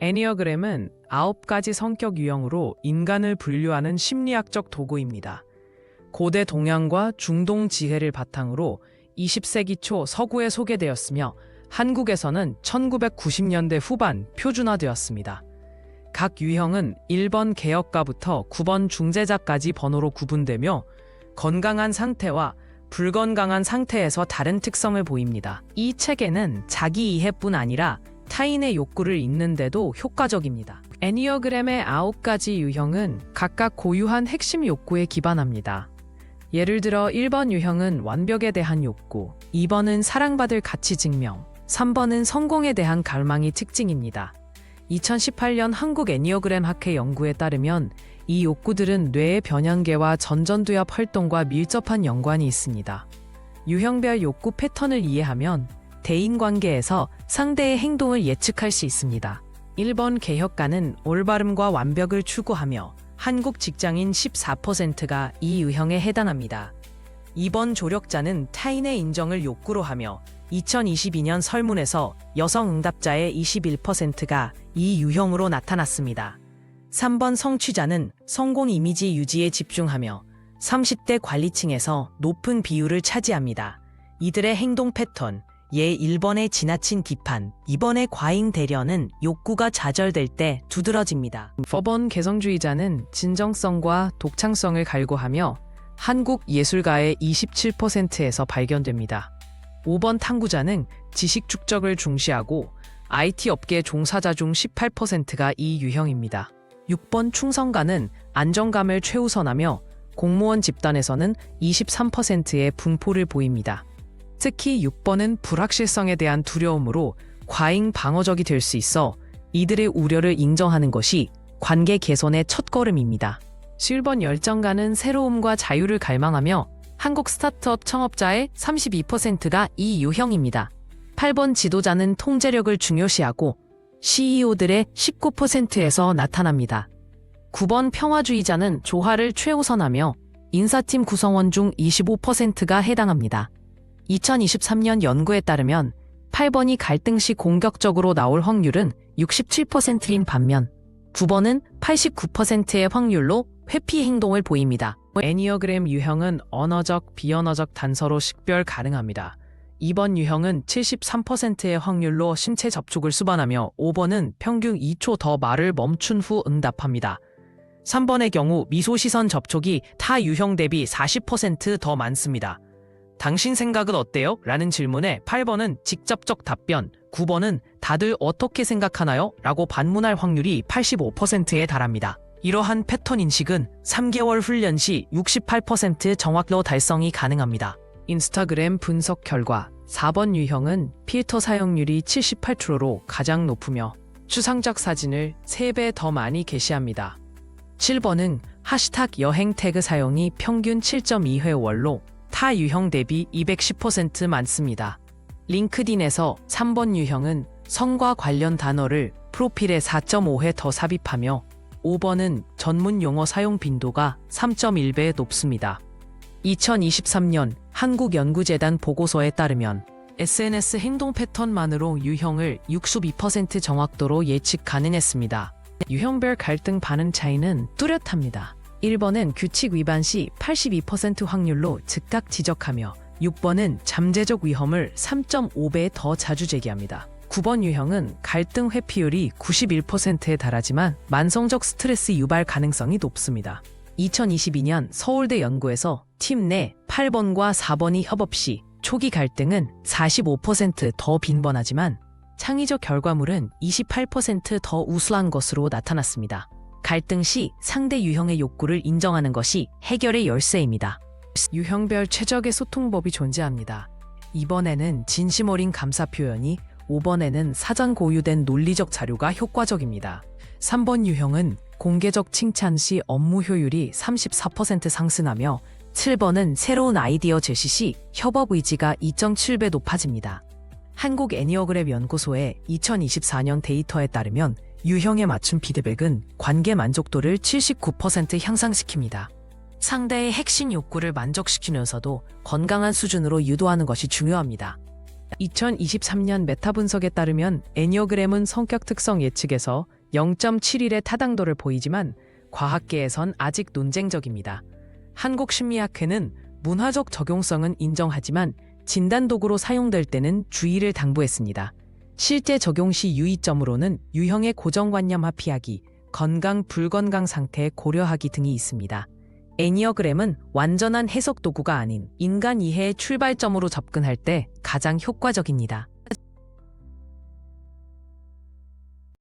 애니어그램은 아홉 가지 성격 유형으로 인간을 분류하는 심리학적 도구입니다. 고대 동양과 중동 지혜를 바탕으로 20세기 초 서구에 소개되었으며 한국에서는 1990년대 후반 표준화되었습니다. 각 유형은 1번 개혁가부터 9번 중재자까지 번호로 구분되며 건강한 상태와 불건강한 상태에서 다른 특성을 보입니다. 이 체계는 자기 이해뿐 아니라 타인의 욕구를 읽는데도 효과적입니다. 애니어그램의 9가지 유형은 각각 고유한 핵심 욕구에 기반합니다. 예를 들어 1번 유형은 완벽에 대한 욕구, 2번은 사랑받을 가치 증명, 3번은 성공에 대한 갈망이 특징입니다. 2018년 한국 애니어그램 학회 연구에 따르면 이 욕구들은 뇌의 변연계와 전전두엽 활동과 밀접한 연관이 있습니다. 유형별 욕구 패턴을 이해하면 대인 관계에서 상대의 행동을 예측할 수 있습니다. 1번 개혁가는 올바름과 완벽을 추구하며 한국 직장인 14%가 이 유형에 해당합니다. 2번 조력자는 타인의 인정을 욕구로 하며 2022년 설문에서 여성 응답자의 21%가 이 유형으로 나타났습니다. 3번 성취자는 성공 이미지 유지에 집중하며 30대 관리층에서 높은 비율을 차지합니다. 이들의 행동 패턴, 예 1번의 지나친 비판, 2번의 과잉 대려는 욕구가 좌절될 때 두드러집니다. 4번 개성주의자는 진정성과 독창성을 갈구하며 한국 예술가의 27%에서 발견됩니다. 5번 탐구자는 지식 축적을 중시하고 IT 업계 종사자 중 18%가 이 유형입니다. 6번 충성가는 안정감을 최우선하며 공무원 집단에서는 23%의 분포를 보입니다. 특히 6번은 불확실성에 대한 두려움으로 과잉 방어적이 될 수 있어 이들의 우려를 인정하는 것이 관계 개선의 첫걸음입니다. 7번 열정가는 새로움과 자유를 갈망하며 한국 스타트업 창업자의 32%가 이 유형입니다. 8번 지도자는 통제력을 중요시하고 CEO들의 19%에서 나타납니다. 9번 평화주의자는 조화를 최우선하며 인사팀 구성원 중 25%가 해당합니다. 2023년 연구에 따르면 8번이 갈등 시 공격적으로 나올 확률은 67%인 반면 9번은 89%의 확률로 회피 행동을 보입니다. 애니어그램 유형은 언어적, 비언어적 단서로 식별 가능합니다. 2번 유형은 73%의 확률로 신체 접촉을 수반하며 5번은 평균 2초 더 말을 멈춘 후 응답합니다. 3번의 경우 미소 시선 접촉이 타 유형 대비 40%더 많습니다. 당신 생각은 어때요? 라는 질문에 8번은 직접적 답변, 9번은 다들 어떻게 생각하나요? 라고 반문할 확률이 85%에 달합니다. 이러한 패턴 인식은 3개월 훈련 시 68% 정확도 달성이 가능합니다. 인스타그램 분석 결과 4번 유형은 필터 사용률이 78%로 가장 높으며 추상적 사진을 3배 더 많이 게시합니다. 7번은 하시탁 여행 태그 사용이 평균 7.2회 월로 타 유형 대비 210% 많습니다. 링크딘에서 3번 유형은 성과 관련 단어를 프로필에 4.5회 더 삽입하며 5번은 전문 용어 사용 빈도가 3.1배 높습니다. 2023년 한국연구재단 보고서에 따르면 SNS 행동 패턴만으로 유형을 62% 정확도로 예측 가능했습니다. 유형별 갈등 반응 차이는 뚜렷합니다. 1번은 규칙 위반 시 82% 확률로 즉각 지적하며 6번은 잠재적 위험을 3.5배 더 자주 제기합니다. 9번 유형은 갈등 회피율이 91%에 달하지만 만성적 스트레스 유발 가능성이 높습니다. 2022년 서울대 연구에서 팀 내 8번과 4번이 협업 시 초기 갈등은 45%더 빈번하지만 창의적 결과물은 28%더 우수한 것으로 나타났습니다. 갈등 시 상대 유형의 욕구를 인정하는 것이 해결의 열쇠입니다. 유형별 최적의 소통법이 존재합니다. 이번에는 진심 어린 감사 표현이 5번에는 사전 고유된 논리적 자료가 효과적입니다. 3번 유형은 공개적 칭찬 시 업무 효율이 34% 상승하며 7번은 새로운 아이디어 제시 시 협업 의지가 2.7배 높아집니다. 한국 애니어그램 연구소의 2024년 데이터에 따르면 유형에 맞춘 피드백은 관계 만족도를 79% 향상시킵니다. 상대의 핵심 욕구를 만족시키면서도 건강한 수준으로 유도하는 것이 중요합니다. 2023년 메타 분석에 따르면 애니어그램은 성격 특성 예측에서 0.71의 타당도를 보이지만 과학계에선 아직 논쟁적입니다. 한국 심리학회는 문화적 적용성은 인정하지만 진단 도구로 사용될 때는 주의를 당부했습니다. 실제 적용 시 유의점으로는 유형의 고정관념화 피하기, 건강 불건강 상태 고려하기 등이 있습니다. 애니어그램은 완전한 해석 도구가 아닌 인간 이해의 출발점으로 접근할 때 가장 효과적입니다.